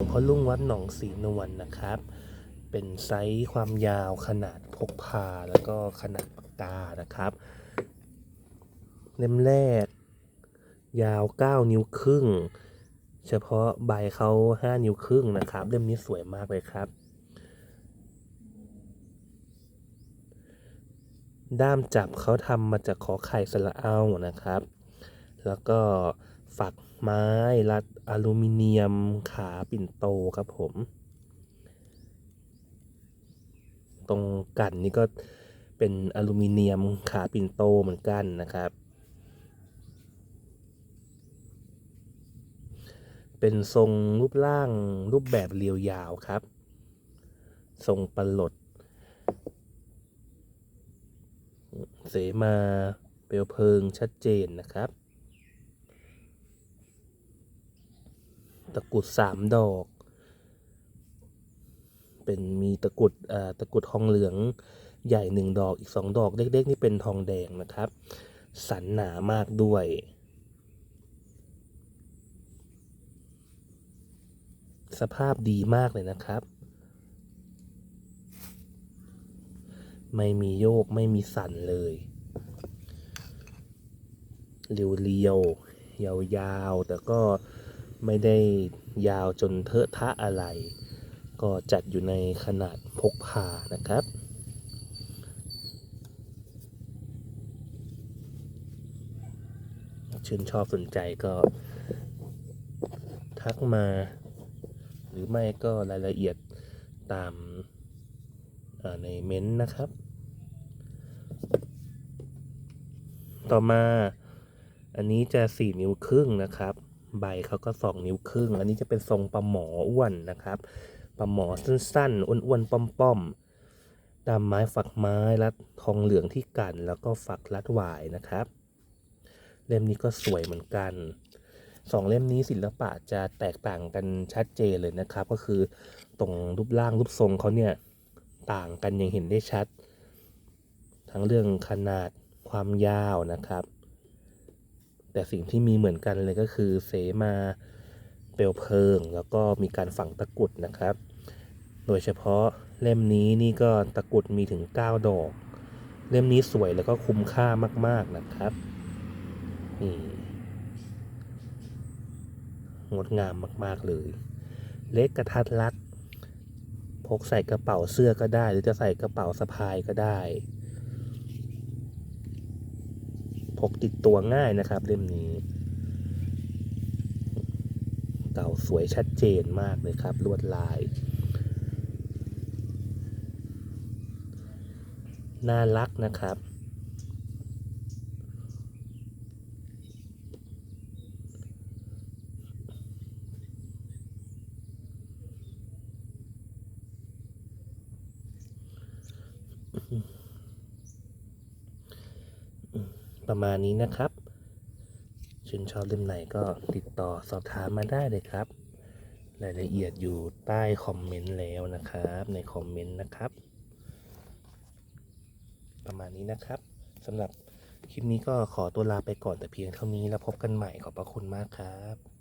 หลวงพ่อลุงวัดหนองศรีนวลนะครับ เป็นไซส์ความยาวขนาดพกพาแล้วก็ขนาดปากกานะครับ เล่มแรก ยาว 9 นิ้วครึ่ง เฉพาะใบเขา 5 นิ้วครึ่งนะครับ เล่มนี้สวยมากเลยครับ ด้ามจับเขาทำมาจากขอไข่สระเอานะครับ แล้วก็ ฝักไม้รัดอลูมิเนียมขาปิ่นโตครับผม ตรงกันนี่ก็เป็นอลูมิเนียมขาปิ่นโตเหมือนกันนะครับ เป็นทรงรูปร่างรูปแบบเรียวยาวครับ ทรงปลดเสมาเปลวเพลิงชัดเจนนะครับ ตะกรุดสามดอก เป็นมีตะกรุดอ่าตะกรุดทองเหลืองใหญ่หนึ่งดอกอีกสองดอกเล็กๆนี่เป็นทองแดงนะครับ สันหนามากด้วยสภาพดีมากเลยนะครับ ไม่มีโยกไม่มีสั่นเลย เรียวๆยาวๆ แต่ก็ ไม่ได้ยาวจนเทอะทะอะไร ก็จัดอยู่ในขนาดพกพานะครับ ชื่นชอบสนใจก็ ทักมา หรือไม่ก็รายละเอียดตามในเม้นต์นะครับ ต่อมาอันนี้จะ 4 นิ้วครึ่งนะครับ ใบเขาก็2นิ้วครึ่ง อันนี้จะเป็นทรงปลาหมออ้วนนะครับปลาหมอสั้นๆ อ้วนๆป้อมๆตามไม้ฝักไม้รัดทองเหลืองที่กัน แล้วก็ฝักรัดหวายนะครับ เล่มนี้ก็สวยเหมือนกันสองเล่มนี้ศิลปะจะแตกต่างกันชัดเจนเลยนะครับ ก็คือตรงรูปร่างรูปทรงเขาเนี่ยต่างกันย่างเห็นได้ชัด ทั้งเรื่องขนาดความยาวนะครับ แต่สิ่งที่มีเหมือนกันเลยก็คือเสมาเปลวเพลิง แล้วก็มีการฝังตะกรุดนะครับ โดยเฉพาะเล่มนี้นี่ก็ตะกรุดมีถึง 9 ดอก เล่มนี้สวยแล้วก็คุ้มค่ามาก ๆนะครับนี่งดงามมาก ๆ เลย เล็กกระทัดรัดพกใส่กระเป๋าเสื้อก็ได้ หรือจะใส่กระเป๋าสะพายก็ได้ พกติดตัวง่ายนะครับ เล่มนี้เก่าสวยชัดเจนมากเลยครับ ลวดลาย น่ารักนะครับ ประมาณนี้นะครับชื่นชอบเล่มไหนก็ติดต่อสอบถามมาได้เลยครับ รายละเอียดอยู่ใต้คอมเมนต์แล้วนะครับ ในคอมเมนต์นะครับ ประมาณนี้นะครับสำหรับคลิปนี้ก็ขอตัวลาไปก่อนแต่เพียงเท่านี้แล้วพบกันใหม่ขอบพระคุณมากครับ